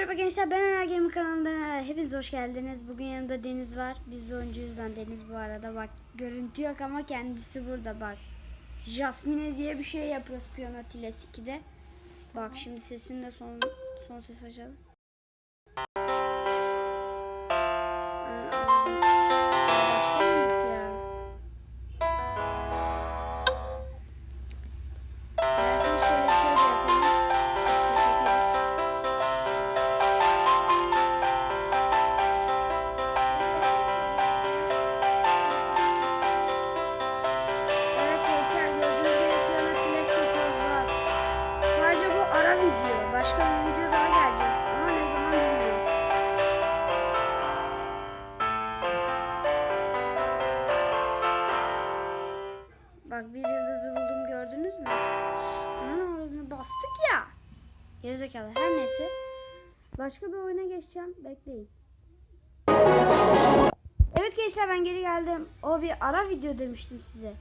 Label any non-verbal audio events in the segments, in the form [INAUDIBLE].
merhaba gençler ben Ana Gaming kanalından hepiniz hoş geldiniz. Bugün yanımda Deniz var. Biz de oyuncuyuzdan Deniz bu arada bak görüntü yok ama kendisi burada bak. Jasmine diye bir şey yapıyoruz Piyano Tiles 2'de. Bak şimdi sesini de son son ses açalım. Başka bir video daha gelecek ama ne zaman bilmiyorum. Bak bir yıldızı buldum gördünüz mü? Aman orasını bastık ya. Gerizekalı her neyse. Başka bir oyuna geçeceğim. Bekleyin. Evet gençler ben geri geldim. O bir ara video demiştim size.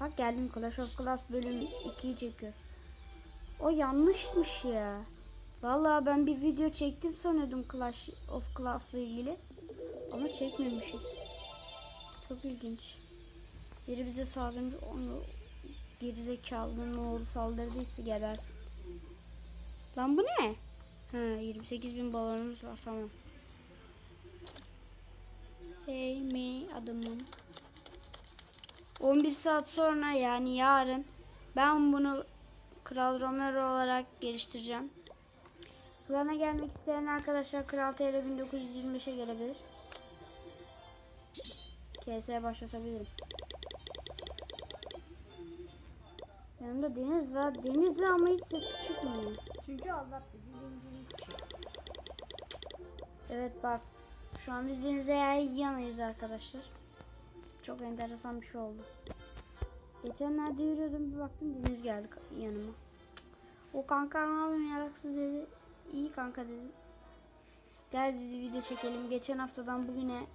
Bak geldim Clash of Clans bölüm 2'yi çekiyoruz. O yanlışmış ya. Vallahi ben bir video çektim sanıyordum Clash of Clans'la ilgili. Ama çekmemişiz. Çok ilginç. Biri bize saldırmış onu gerizekalının oğlu saldırdıysa gebersin. Lan bu ne? Ha 28 bin balonumuz var tamam. Hey me adamım. 11 saat sonra yani yarın ben bunu Kral Romero olarak geliştireceğim. Klana gelmek isteyen arkadaşlar Kral TR 1925'e gelebilir. KS'ye başlatabilirim. Yanımda Deniz var. Deniz'le ama hiç sesi çıkmıyor. Çünkü Allah bizi Evet bak. Şu an biz Deniz'le yan yanayız arkadaşlar. Çok enteresan bir şey oldu. Geçenlerde yürüyordum bir baktım Deniz geldi yanıma. O kanka ne yapıyorsun yaraksız dedi. İyi kanka dedim. Gel dedi video çekelim. Geçen haftadan bugüne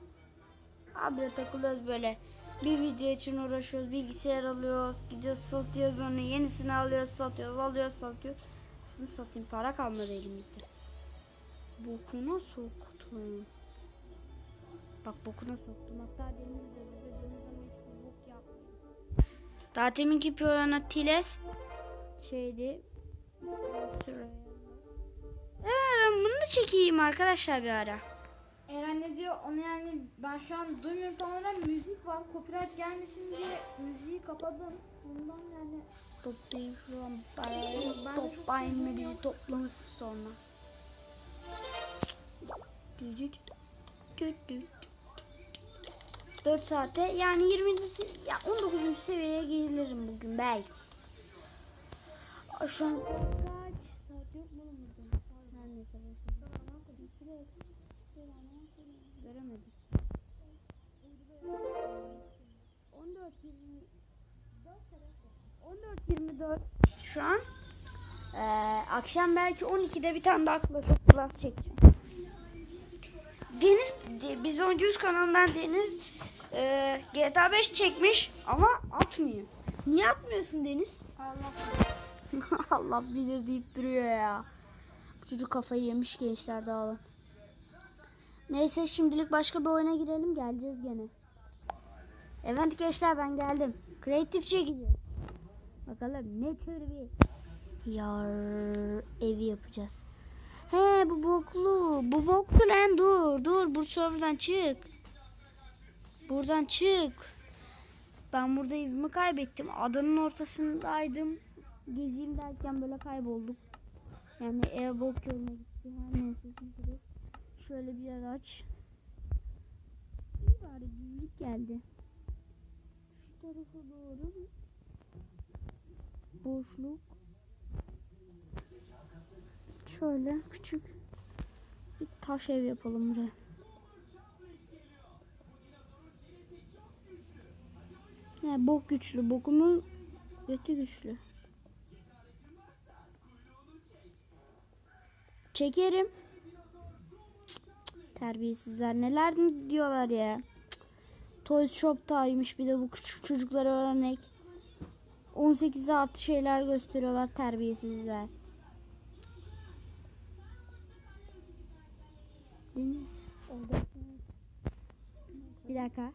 abi takılıyoruz böyle. Bir video için uğraşıyoruz. Bilgisayar alıyoruz. Gidiyoruz satıyoruz onu. Yenisini alıyoruz satıyoruz. Alıyoruz satıyoruz. Aslında satayım para kalmadı elimizde. Bokuna soktum. Bak bokuna soktum. Hatta Deniz de burada Deniz ama hiçbir bok yapmıyor. Daha teminki piyano Tiles şeydi. Sıraya. Çekeyim arkadaşlar bir ara. Eren ne diyor onu yani ben şu an duymuyorum tam olarak müzik var copyright gelmesin diye müziği kapadım. Bundan yani Toplayın de çok Toplayın bizi toplaması sonra. Düdüt. Düt düt. 4 saate yani 20. se- ya 19. seviyeye gelirim bugün belki. Şu an saat kaç? Saat yok mu oğlum burada? Her neyse. Göremedim. 14 14.24 şu an. Ee, akşam belki 12'de bir tane daha Clash of Clans çekeceğim. Deniz, de- biz de oyuncuyuz kanalından Deniz e, GTA 5 çekmiş ama atmıyor. Niye atmıyorsun Deniz? Allah [LAUGHS] Allah bilir deyip duruyor ya. Çocuk kafayı yemiş gençler dağılın. Neyse şimdilik başka bir oyuna girelim geleceğiz gene. Evet gençler ben geldim. Kreatif çekeceğiz. Bakalım ne tür bir yar evi yapacağız. He bu boklu. Bu boklu lan dur dur. Bu serverdan çık. Buradan çık. Ben burada evimi kaybettim. Adanın ortasındaydım. Gezeyim derken böyle kaybolduk. Yani ev bok yoluna gitti. Her neyse şimdi şöyle bir yer aç. İyi bari düzlük geldi. Şu tarafa doğru boşluk. Şöyle küçük bir taş ev yapalım buraya. Ne bok güçlü, bokumun götü güçlü. Çekerim. Terbiyesizler neler diyorlar ya. Toys Shop'taymış bir de bu küçük çocuklara örnek. 18 artı şeyler gösteriyorlar terbiyesizler. Deniz. Bir dakika.